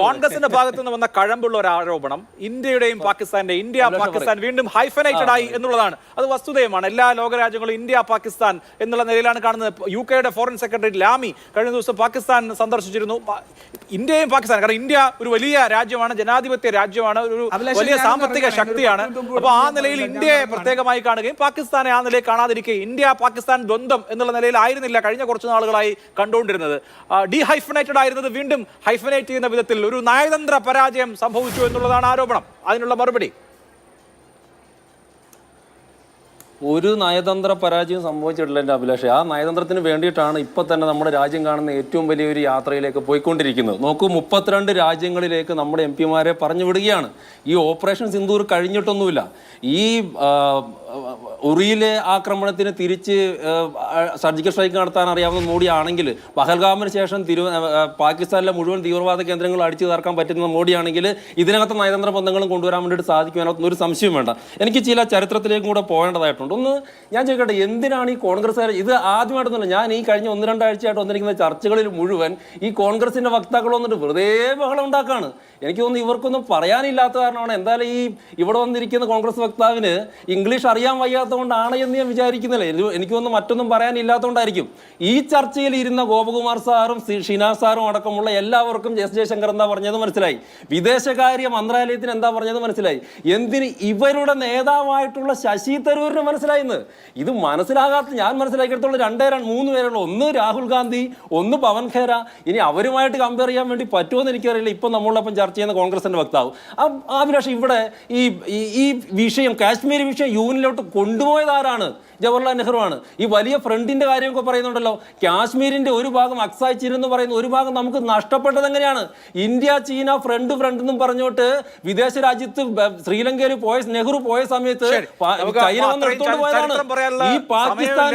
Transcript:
കോൺഗ്രസിന്റെ ഭാഗത്തു നിന്ന് വന്ന കഴമ്പുള്ള ഒരു ആരോപണം ഇന്ത്യയുടെയും പാകിസ്ഥാന്റെ ഇന്ത്യ പാകിസ്ഥാൻ വീണ്ടും ഹൈഫനൈറ്റഡ് ആയി എന്നുള്ളതാണ്. അത് വസ്തുതയുമാണ്. എല്ലാ ലോകരാജ്യങ്ങളും ഇന്ത്യ പാകിസ്ഥാൻ എന്നുള്ള നിലയിലാണ് കാണുന്നത്. യു കെയുടെ ഫോറിൻ സെക്രട്ടറി ലാമി കഴിഞ്ഞ ദിവസം പാകിസ്ഥാൻ സന്ദർശിച്ചിരുന്നു. ഇന്ത്യയും പാകിസ്ഥാൻ കാരണം ഇന്ത്യ ഒരു വലിയ രാജ്യമാണ് ജനാധിപത്യ രാജ്യമാണ് ഒരു വലിയ സാമ്പത്തിക ശക്തിയാണ്. അപ്പോൾ അപ്പൊ ആ നിലയിൽ ഇന്ത്യയെ പ്രത്യേകമായി കാണുകയും പാകിസ്ഥാനെ ആ നിലയിൽ കാണാതിരിക്കുകയും ഇന്ത്യ പാകിസ്ഥാൻ ദ്വന്ദ്ം എന്നുള്ള നിലയിൽ ആയിരുന്നില്ല കഴിഞ്ഞ കുറച്ച് നാളുകളായി കണ്ടുകൊണ്ടിരുന്നത്. ഡി ഹൈഫനൈറ്റഡ് ആയിരുന്നത് വീണ്ടും ഹൈഫനൈറ്റ് ചെയ്യുന്ന വിധത്തിൽ ഒരു നയതന്ത്ര പരാജയം സംഭവിച്ചു എന്നുള്ളതാണ് ആരോപണം. അതിനുള്ള മറുപടി. ഒരു നയതന്ത്ര പരാജയം സംഭവിച്ചിട്ടില്ല എന്റെ അഭിലാഷ്. ആ നയതന്ത്രത്തിന് വേണ്ടിയിട്ടാണ് ഇപ്പം തന്നെ നമ്മുടെ രാജ്യം കാണുന്ന ഏറ്റവും വലിയൊരു യാത്രയിലേക്ക് പോയിക്കൊണ്ടിരിക്കുന്നത്. നോക്കൂ മുപ്പത്തിരണ്ട് രാജ്യങ്ങളിലേക്ക് നമ്മുടെ എം പിമാരെ പറഞ്ഞു വിടുകയാണ്. ഈ ഓപ്പറേഷൻ സിന്ദൂർ കഴിഞ്ഞിട്ടൊന്നുമില്ല. ഈ ഉറിയിലെ ആക്രമണത്തിന് തിരിച്ച് സർജിക്കൽ സ്ട്രൈക്ക് നടത്താൻ അറിയാവുന്ന മോഡി ആണെങ്കിൽ പഹൽഗാമിന് ശേഷം തിരു പാകിസ്ഥാനിലെ മുഴുവൻ തീവ്രവാദ കേന്ദ്രങ്ങൾ അടിച്ചു തീർക്കാൻ പറ്റുന്ന മോഡിയാണെങ്കിൽ ഇതിനകത്ത് നയതന്ത്ര ബന്ധങ്ങളും കൊണ്ടുവരാൻ വേണ്ടിയിട്ട് സാധിക്കുമെന്നതിനകത്ത് ഒരു സംശയം വേണ്ട. എനിക്ക് ചില ചരിത്രത്തിലേക്കും കൂടെ പോകേണ്ടതായിട്ടുണ്ട്. ഒന്ന് ഞാൻ ചോദിക്കട്ടെ എന്തിനാണ് ഈ കോൺഗ്രസ്സുകാർ ഇത് ആദ്യമായിട്ടൊന്നുമില്ല ഞാൻ ഈ കഴിഞ്ഞ ഒന്ന് രണ്ടാഴ്ചയായിട്ട് വന്നിരിക്കുന്ന ചർച്ചകളിൽ മുഴുവൻ ഈ കോൺഗ്രസിന്റെ വക്താക്കൾ വന്നിട്ട് വെറുതെ ബഹളം ഉണ്ടാക്കാണ് എനിക്ക് തോന്നുന്നു ഇവർക്കൊന്നും പറയാനില്ലാത്ത കാരണമാണ് എന്തായാലും ഈ ഇവിടെ വന്നിരിക്കുന്ന കോൺഗ്രസ് വക്താവിന് ഇംഗ്ലീഷ് അറിയാൻ വയ്യാത്തതുകൊണ്ടാണ് എന്ന് ഞാൻ വിചാരിക്കുന്നില്ല. എനിക്ക് തോന്നുന്നു മറ്റൊന്നും പറയാനില്ലാത്തതുകൊണ്ടായിരിക്കും ഈ ചർച്ചയിൽ ഇരുന്ന ഗോപകുമാർ സാറും ഷിനാ സാറും അടക്കമുള്ള എല്ലാവർക്കും എസ് ജയശങ്കർ എന്താ പറഞ്ഞത് മനസ്സിലായി. വിദേശകാര്യ മന്ത്രാലയത്തിന് എന്താ പറഞ്ഞത് മനസ്സിലായി. എന്തിന് ഇവരുടെ നേതാവായിട്ടുള്ള ശശി തരൂരിന് മനസ്സിലായിന്ന് ഇത് മനസ്സിലാകാത്ത ഞാൻ മനസ്സിലാക്കിയെടുത്തോളം രണ്ടേ രണ്ട് മൂന്ന് പേരുള്ള ഒന്ന് രാഹുൽ ഗാന്ധി ഒന്ന് പവൻ ഖേര. ഇനി അവരുമായിട്ട് കമ്പയർ ചെയ്യാൻ വേണ്ടി പറ്റുമോ എനിക്കറിയില്ല. ഇപ്പം നമ്മളൊപ്പം ചർച്ച ചെയ്യുന്ന കോൺഗ്രസിന്റെ വക്താവ്. അഭിലാഷ് ഇവിടെ ഈ- ഈ വിഷയം കാശ്മീർ വിഷയം യൂണിലോട്ട് കൊണ്ടുപോയത് ആരാണ്? ജവഹർലാൽ നെഹ്റു ആണ് ഈ വലിയ ഫ്രണ്ടിന്റെ കാര്യമൊക്കെ പറയുന്നുണ്ടല്ലോ. കാശ്മീരിന്റെ ഒരു ഭാഗം അക്സായിച്ചിരുന്ന് പറയുന്ന ഒരു ഭാഗം നമുക്ക് നഷ്ടപ്പെട്ടത് എങ്ങനെയാണ്? ഇന്ത്യ ചീന ഫ്രണ്ട് ഫ്രണ്ട് എന്നും പറഞ്ഞോട്ട് വിദേശ രാജ്യത്ത് ശ്രീലങ്കയിൽ പോയ നെഹ്റു പോയ സമയത്ത് ചൈന വന്ന് എടുത്തോണ്ട് പോയതാണ്. ഈ പാകിസ്ഥാൻ.